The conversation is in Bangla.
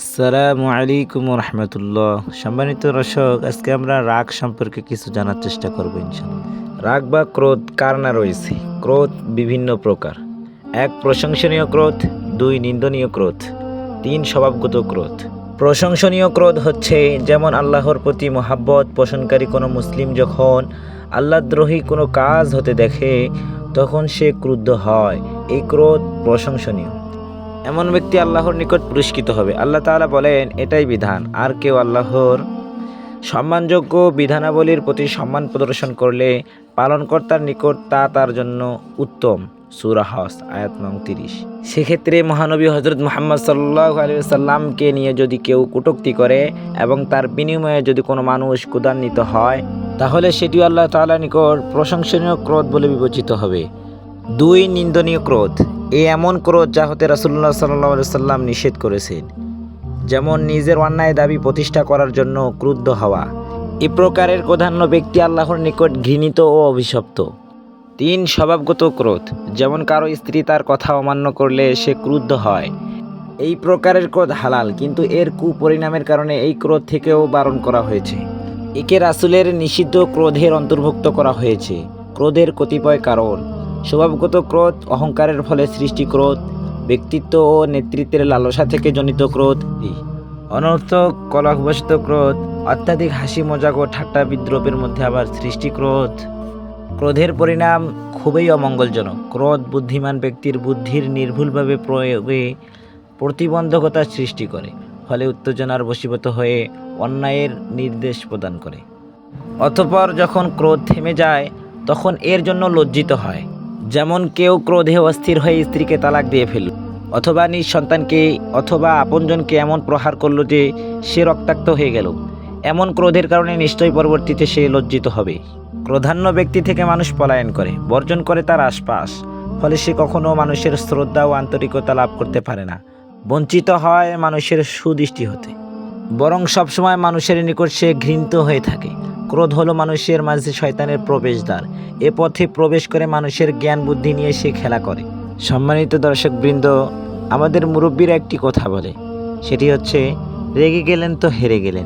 আসসালামু আলাইকুম রহমতুল্লাহ সম্মানিত দর্শক, আজকে আমরা রাগ সম্পর্কে কিছু জানার চেষ্টা করব ইনশাল্লাহ রাগ বা ক্রোধ কার না রয়েছে? ক্রোধ বিভিন্ন প্রকার। এক, প্রশংসনীয় ক্রোধ। দুই, নিন্দনীয় ক্রোধ। তিন, স্বভাবগত ক্রোধ। প্রশংসনীয় ক্রোধ হচ্ছে যেমন আল্লাহর প্রতি মহাব্বত পোষণকারী কোনো মুসলিম যখন আল্লাহদ্রোহী কোনো কাজ হতে দেখে, তখন সে ক্রুদ্ধ হয়। এই ক্রোধ প্রশংসনীয়। এমন ব্যক্তি আল্লাহর নিকট পুরস্কৃত হবে। আল্লাহ তাআলা বলেন, এটাই বিধান। আর কেউ আল্লাহর সম্মানযোগ্য বিধানাবলীর প্রতি সম্মান প্রদর্শন করলে পালনকর্তার নিকট তা তার জন্য উত্তম। সুরা হস, আয়াত নং তিরিশ। সেক্ষেত্রে মহানবী হজরত মোহাম্মদ সাল্লাহ আলিয়াল্লামকে নিয়ে যদি কেউ কটূক্তি করে এবং তার বিনিময়ে যদি কোনো মানুষ কুদান্বিত হয়, তাহলে সেটি আল্লাহ তাআলা নিকট প্রশংসনীয় ক্রোধ বলে বিবেচিত হবে। দুই নিন্দনীয় ক্রোধ। এ এমন ক্রোধ যা হতে রাসুল্লাহ সাল্লাহ সাল্লাম নিষেধ করেছেন। যেমন নিজের অন্যায় দাবি প্রতিষ্ঠা করার জন্য ক্রুদ্ধ হওয়া। এ প্রকারের প্রধান্য ব্যক্তি আল্লাহর নিকট ঘৃণিত ও অভিশপ্ত। তিন স্বভাবগত ক্রোধ, যেমন কারও স্ত্রী তার কথা অমান্য করলে সে ক্রুদ্ধ হয়। এই প্রকারের ক্রোধ হালাল, কিন্তু এর কুপরিণামের কারণে এই ক্রোধ থেকেও বারণ করা হয়েছে। একে রাসুলের নিষিদ্ধ ক্রোধের অন্তর্ভুক্ত করা হয়েছে। ক্রোধের কতিপয় কারণ স্বভাবগত ক্রোধ, অহংকারের ফলে সৃষ্টি ক্রোধ, ব্যক্তিত্ব ও নেতৃত্বের লালসা থেকে জনিত ক্রোধ। অনর্থক কলহবশত ক্রোধ, অত্যাধিক হাসি, মজাক ও ঠাট্টা বিদ্রোপের মধ্যে আবার সৃষ্টি ক্রোধ। ক্রোধের পরিণাম খুবই অমঙ্গলজনক। ক্রোধ বুদ্ধিমান ব্যক্তির বুদ্ধির নির্ভুলভাবে প্রয়োগে প্রতিবন্ধকতার সৃষ্টি করে, ফলে উত্তেজনার বশীভূত হয়ে অন্যায়ের নির্দেশ প্রদান করে। অতপর যখন ক্রোধ থেমে যায়, তখন এর জন্য লজ্জিত হয়। যেমন কেউ ক্রোধে অস্থির হয়ে স্ত্রীকে তালাক দিয়ে ফেলল, অথবা নিজ সন্তানকে অথবা আপনজনকে এমন প্রহার করল যে সে রক্তাক্ত হয়ে গেল। এমন ক্রোধের কারণে নিশ্চয়ই পরবর্তীতে সে লজ্জিত হবে। ক্রধান্য ব্যক্তি থেকে মানুষ পলায়ন করে, বর্জন করে তার আশপাশ, ফলে সে কখনো মানুষের শ্রদ্ধা ও আন্তরিকতা লাভ করতে পারে না। বঞ্চিত হয় মানুষের সুদৃষ্টি হতে। বরং সবসময় মানুষের নিকট সে ঘৃণিত হয়ে থাকে। ক্রোধ হলো মানুষের মাঝে শয়তানের প্রবেশদ্বার। এ পথে প্রবেশ করে মানুষের জ্ঞান, বুদ্ধি নিয়ে সে খেলা করে। সম্মানিত দর্শকবৃন্দ, আমাদের মুরব্বীরা একটি কথা বলে। সেটি হচ্ছে, রেগে গেলেন তো হেরে গেলেন।